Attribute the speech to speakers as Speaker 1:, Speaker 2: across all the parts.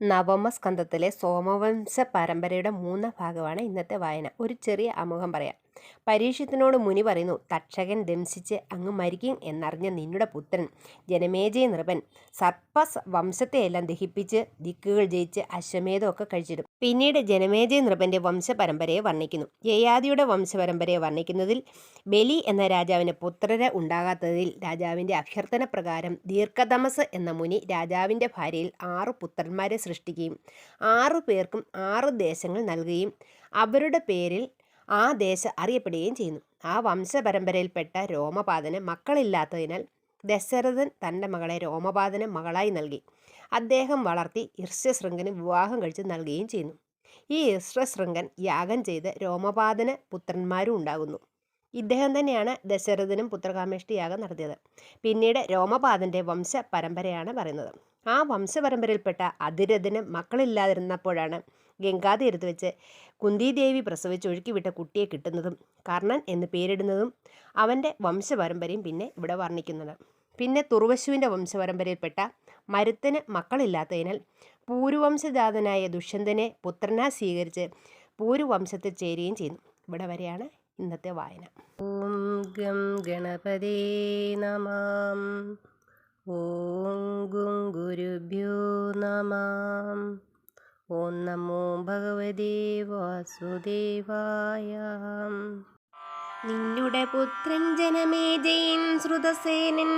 Speaker 1: നവമസ്കന്ധത്തിലെ സോമവംശ പരമ്പരയുടെ മൂന്നാം ഭാഗമാണ് ഇന്നത്തെ വായന. ഒരു ചെറിയ അമുഖം പറയാം. പരീക്ഷിത്തിനോട് മുനി പറയുന്നു. തക്ഷകൻ ദംശിച്ച് അങ്ങ് മരിക്കും എന്നറിഞ്ഞ നിന്നുടെ പുത്രൻ ജനമേജയ നൃപൻ സർപ്പവംശത്തെയെല്ലാം ദഹിപ്പിച്ച് ദിക്കുകൾ ജയിച്ച് അശ്വമേധമൊക്കെ കഴിച്ചിടും. പിന്നീട് ജനമേജയ നൃപന്റെ വംശപരമ്പരയെ വർണിക്കുന്നു. ജയാദിയുടെ വംശപരമ്പരയെ വർണിക്കുന്നതിൽ ബലി എന്ന രാജാവിന് പുത്രരെ ഉണ്ടാകാത്തതിൽ രാജാവിന്റെ അഭ്യർത്ഥന പ്രകാരം ദീർഘതമസ് എന്ന മുനി രാജാവിന്റെ ഭാര്യയിൽ ആറു പുത്രന്മാരെ സൃഷ്ടിക്കുകയും ആറു പേർക്കും ആറു ദേശങ്ങൾ നൽകുകയും അവരുടെ പേരിൽ ആ ദേശ അറിയപ്പെടുകയും ചെയ്യുന്നു. ആ വംശപരമ്പരയിൽപ്പെട്ട രോമപാതന് മക്കളില്ലാത്തതിനാൽ ദശരഥൻ തന്റെ മകളെ രോമപാതന് മകളായി നൽകി. അദ്ദേഹം വളർത്തി ഇർഷ്യശൃംഗന് വിവാഹം കഴിച്ച് നൽകുകയും ചെയ്യുന്നു. ഈ ഇർഷ്യശൃംഗൻ യാഗം ചെയ്ത് രോമപാതന് പുത്രന്മാരും ഉണ്ടാകുന്നു. ഇദ്ദേഹം തന്നെയാണ് ദശരഥനും പുത്രകാമേഷ്ടി യാഗം നടത്തിയത്. പിന്നീട് രോമപാതന്റെ വംശ പരമ്പരയാണ് പറയുന്നത്. ആ വംശപരമ്പരയിൽപ്പെട്ട അതിരഥന് മക്കളില്ലാതിരുന്നപ്പോഴാണ് ഗംഗാതീരത്ത് വെച്ച് കുന്തിദേവി പ്രസവിച്ച് ഒഴുക്കിവിട്ട കുട്ടിയെ കിട്ടുന്നതും കർണൻ എന്ന് പേരിടുന്നതും അവന്റെ വംശപരമ്പരയും പിന്നെ ഇവിടെ വർണിക്കുന്നത്. പിന്നെ തുർവശുവിന്റെ വംശപരമ്പരയിൽപ്പെട്ട മരുത്തന് മക്കളില്ലാത്തതിനാൽ പൂരുവംശജാതനായ ദുഷ്യന്തനെ പുത്രനാ സ്വീകരിച്ച് പൂരുവംശത്തിൽ ചേരുകയും ചെയ്യുന്നു. ഇവിടെ വരെയാണ് ഇന്നത്തെ വായന. ഓം ഗം ഗണപതേ നമാം ഓം ഗുരുഭ്യോ നമാ നമോ ഭഗവതേ വാസുദേവായ നിന്നുടെ പുത്രൻ ജനമേ ജയൻ ശ്രുതസേനൻ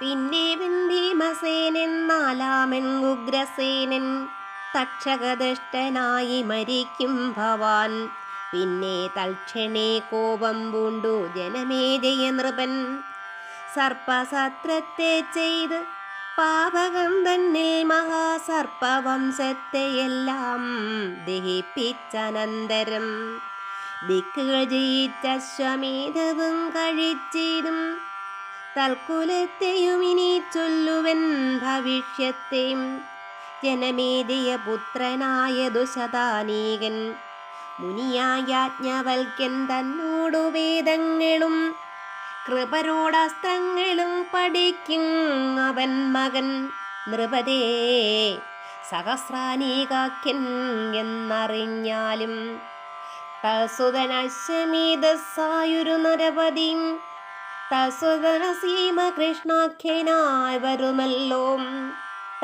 Speaker 1: പിന്നെ ഭീമസേനൻ നാലാമൻ ഉഗ്രസേനൻ. തക്ഷകദഷ്ടനായി മരിക്കും ഭവാൻ പിന്നെ തൽക്ഷണേ കോപം പൂണ്ടു ജനമേ ജയ നൃപൻ സർപ്പസത്രത്തെ ചെയ്ത് പാപകം തന്നിൽ മഹാസർപ്പവംശത്തെയെല്ലാം ദഹിപ്പിച്ചനന്തരം. ദിക്കുകൾ ജയിച്ച ജയിച്ചശ്വമേധവും കഴിച്ചതും തൽക്കുലത്തെയും ഇനി ചൊല്ലുവൻ ഭവിഷ്യത്തെയും. ജനമേദിയ പുത്രനായ ദുശതാനീകൻ മുനിയായാജ്ഞവൽക്കൻ തന്നോടു വേദങ്ങളും കൃപരോടസ്ത്രങ്ങളും പഠിക്കും അവൻ മകൻ നൃപതേ. സഹസ്രാനീകാഖ്യൻ എന്നറിഞ്ഞാലും തസുതനശ്വമീതസായൊരു നരപതി. തസുതനസീമ വരുമല്ലോ.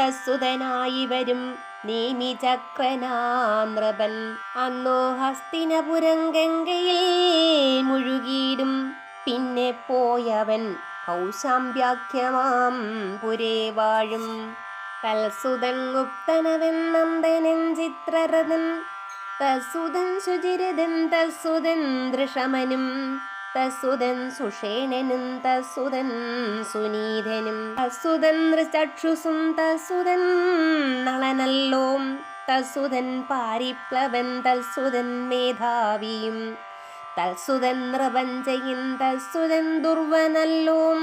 Speaker 1: തസുതനായി വരും നേമിചക്രനാനൃപൻ അന്നോ ഹസ്തിനപുരം ഗംഗയിൽ പിന്നെ പോയവൻ കൗശാംബ്യാഖ്യമാം പുരേ വാഴും. തൽസുതൻ ഗുപ്തനവൻ നന്ദനൻ ചിത്രരഥൻ തസുതൻ സുചിരതൻ തസുതൻ ദൃഷമനും തസുതൻ സുഷേണനും തസുതൻ സുനീതനും തസുതൻ ചക്ഷുസും തസുതൻ നളനല്ലോം തസുതൻ പാരിപ്ലവൻ തസുതൻ മേധാവിയും. തൽസുതൻ ദുർവനല്ലോ.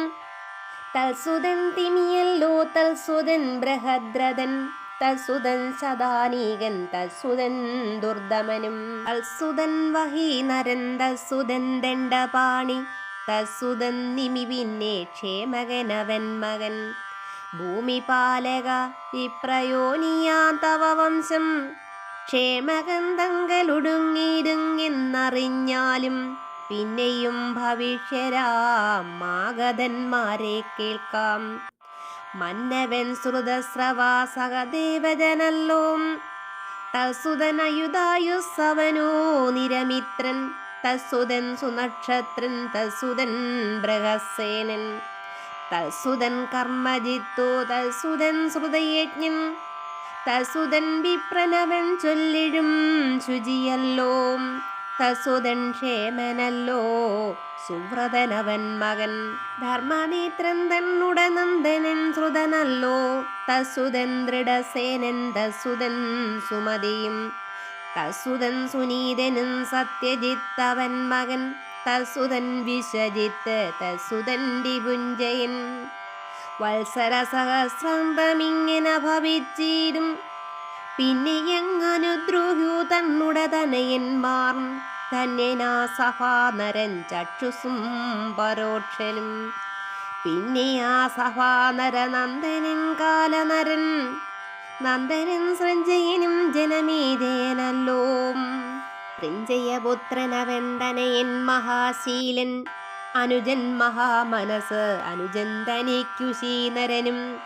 Speaker 1: തൽസുതൻ തിമിയല്ലോ തൽസുതൻ ബൃഹദ്രഥൻ തൽസുതൻ ശതാനീകൻ തൽസുതൻ ദുർദമനും. തൽസുതൻ വഹീനരൻ തൽസുതൻ ദണ്ഡപാണി തൽസുതൻ നിമി പിന്നെ ക്ഷേമകനവൻ മകൻ. ഭൂമിപാലക വിപ്രയോനിയാ തവ വംശം ക്ഷേമകന്തങ്കലൊടുങ്ങിടുങ്ങെന്നറിഞ്ഞാലും പിന്നെയും ഭവിഷ്യരാം മാഗതന്മാരെ കേൾക്കാം. മന്നവൻ ശ്രുതസ്രവാസകദേവജനല്ലോ തസുതനയുധായുസവനോ നിരമിത്രൻ തസുതൻ സുനക്ഷത്രൻ തസുതൻ ബൃഹസേനൻ തസുതൻ കർമ്മജിത്തോ തസുതൻ ശ്രുതയജ്ഞൻ തസുതൻ വിപ്രനവൻ ചൊല്ലിടും ശുചിയല്ലോ. തസുതൻ ക്ഷേമനല്ലോ. സുവ്രതനവൻ മകൻ. ധർമ്മനേത്രൻ തന്നുട നന്ദനൻ ശ്രുതനല്ലോ. തസുതൻ ദൃഢസേനൻ തസുതൻ സുമതിയും. തസുതൻ സുനീതനും സത്യജിത്തവൻ മകൻ. തസുതൻ വിശ്വജിത്ത് തസുതൻ ഡിപുഞ്ചയൻ വത്സര സഹസ്രാന്തമിങ്ങനെ ഭവിച്ചിരും പിന്നെ എങ്ങനു ദ്രോഹു തന്നുട തനയന്മാർ സഭാ നരൻ ചക്ഷുസും പരോക്ഷനും. പിന്നെ ആ സഭാനരനന്ദനൻ കാലനരൻ നന്ദനും സഞ്ജയനും ജനമേജയനല്ലോ സൃഞ്ജയപുത്രനവൻ തനയൻ മഹാശീലൻ അനുജൻ മഹാമനസ് അനുജൻ തനിക്കു ശീനരനും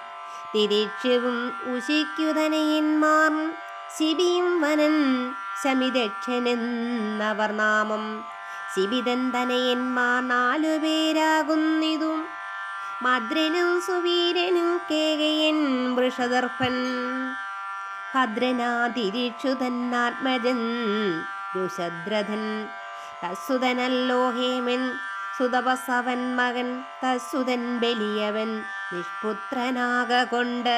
Speaker 1: തിരീക്ഷവും ഉശിക്കുതനയന്മാർ ശിബിയും വനൻ ശമിദക്ഷനെന്നവർ നാമം. ശിബിതൻ തനയന്മാർ നാലുപേരാകുന്നിതും മദ്രനും സുവീരനും കേകയൻ വൃഷദർഭൻ ഭദ്രനാതിരിക്ഷുതന്നാത്മജൻ രുഷദ്രഥൻ തസുതനല്ലോ ഹേമൻ സുതപസവൻ മകൻ തസുതൻ ബലിയവൻ നിഷ്പുത്രനാകൊണ്ട്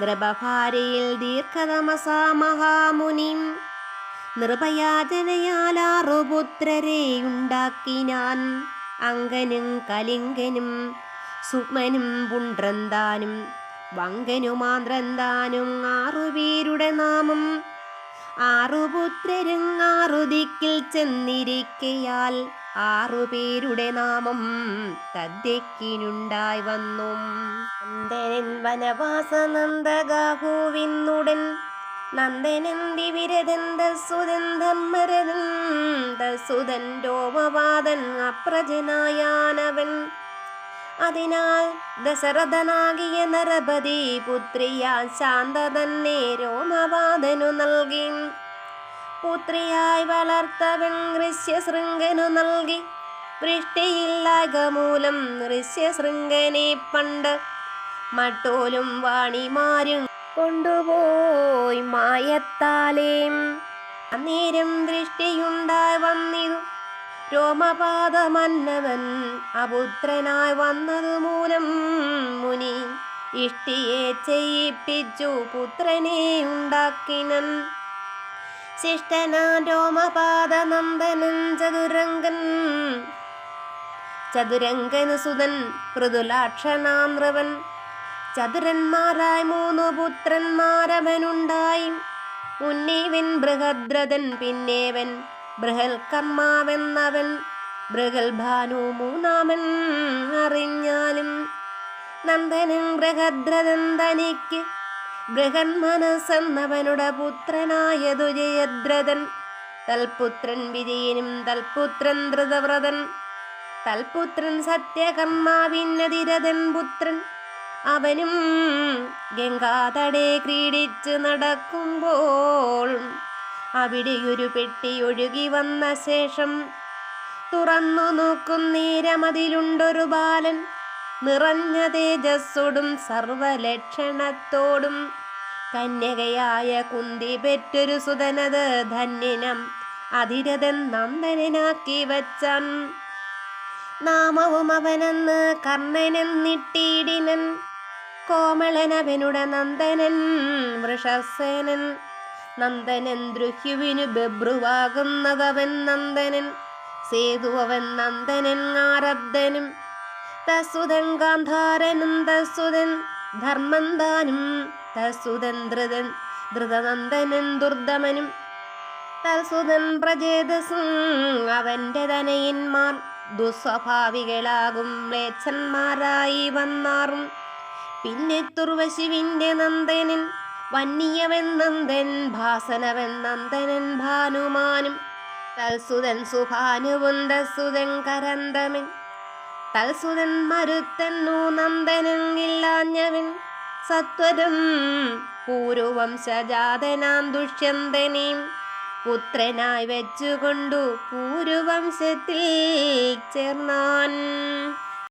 Speaker 1: നൃപഭാരയിൽ ദീർഘതമസ മഹാമുനി നൃപയാചനയാലാറു പുത്രരെ ഉണ്ടാക്കിനാൻ അങ്കനും കലിംഗനും സുമനും പുണ്ട്രന്താനും വങ്കനുമാന്ത്രന്താനും ആറുപേരുടെ നാമം. ആറുപുത്രരും ആറു ദിക്കിൽ ചെന്നിരിക്കയാൽ ആറുപേരുടെ നാമം തദ്ദേക്കിനുണ്ടായി വന്നു. നന്ദനൻ വനവാസ നന്ദഗാഹുവിന്നുടൻ നന്ദനൻ ദസുതൻ സുദൻ രോമവാദൻ അപ്രജനായാനവൻ. അതിനാൽ ദശരഥനാകിയ നരപതി പുത്രിയാൽ ശാന്ത തന്നെ രോമവാദനു നൽകി. പുത്രിയായി വളർത്തവൻ ഋഷ്യശൃംഗനു നൽകി. വൃഷ്ടിയില്ലാകമൂലം ഋഷ്യശൃംഗനെ പണ്ട് മട്ടോലും വാണിമാരും കൊണ്ടുപോയി മായത്താലേം. അന്നേരം ദൃഷ്ടിയുണ്ടായി വന്നിതു രോമപാദമന്നവൻ അപുത്രനായി വന്നതു മൂലം മുനി ഇഷ്ടിയെ ചെയ്യിപ്പിച്ചു. പുത്രനെ ഉണ്ടാക്കിനൻ ശിഷ്ടനാ രോമപാദനന്ദനൻ ചതുരംഗൻ സുതൻ മൃദുലാക്ഷണാന്ത്രവൻ ചതുരന്മാരായി മൂന്നു പുത്രന്മാരവനുണ്ടായി. മുന്നേവൻ ബൃഹദ്രഥൻ പിന്നേവൻ ബൃഹൽക്കർമാവെന്നവൻ. ബൃഹൽ ഭാനു മൂന്നാമൻ അറിഞ്ഞാലും നന്ദനൻ ബൃഹദ്രഥൻ തനിക്ക് ബൃഹന്മനസ്സെന്നവനുടെ പുത്രനായതു ജയദ്രഥൻ. തൽപുത്രൻ വിജയനും തൽപുത്രൻ ധൃതവ്രതൻ. തൽപുത്രൻ സത്യകർമാവിന്നതിരഥൻ പുത്രൻ. അവനും ഗംഗാതടെ ക്രീഡിച്ച് നടക്കുമ്പോൾ അവിടെയൊരു പെട്ടി ഒഴുകി വന്ന ശേഷം തുറന്നു നോക്കും നേരമതിലുണ്ടൊരു ബാലൻ. നിറഞ്ഞ തേജസ്സോടും സർവലക്ഷണത്തോടും കന്യകയായ കുന്തി പെറ്റൊരു സുതനത് ധന്യനം അതിരഥൻ നന്ദനാക്കി വച്ചാൻ. നാമവും അവനെന്ന് കർണനെന്നിട്ടിടിനൻ കോമളനവനുട നന്ദനൻ വൃഷസേനൻ. നന്ദനൻ ദ്രുഹ്യുവിനു ബെബ്രുവാകുന്നതവൻ നന്ദനൻ സേതുവൻ നന്ദനൻ ആരബ്ധനും. തസുതൻ ഗാന്ധാരനും തസുതൻ ധർമ്മന്താനും തസുതൻ ധൃതൻ ധൃതനന്ദനൻ ദുർദമനും. തസുതൻ പ്രജേതസും അവന്റെ തനയന്മാർ ദുസ്വഭാവികളാകും മ്ലേച്ഛന്മാരായി വന്നാറും. പിന്നെ തുർവശിവിന്റെ നന്ദനൻ വന്യവൻ നന്ദൻ ഭാസനവൻ നന്ദനൻ ഭാനുമാനും. തൽസുതൻ സുഭാനുവും തസുതൻ കരന്തമൻ. തൽസുതൻ മരുത്തന്നു നന്ദനങ്ങില്ലാഞ്ഞവൻ സത്വരും പൂർവംശജാതനാം ദുഷ്യന്തനെയും പുത്രനായി വെച്ചുകൊണ്ടു പൂരുവംശത്തിൽ ചേർന്നാൻ.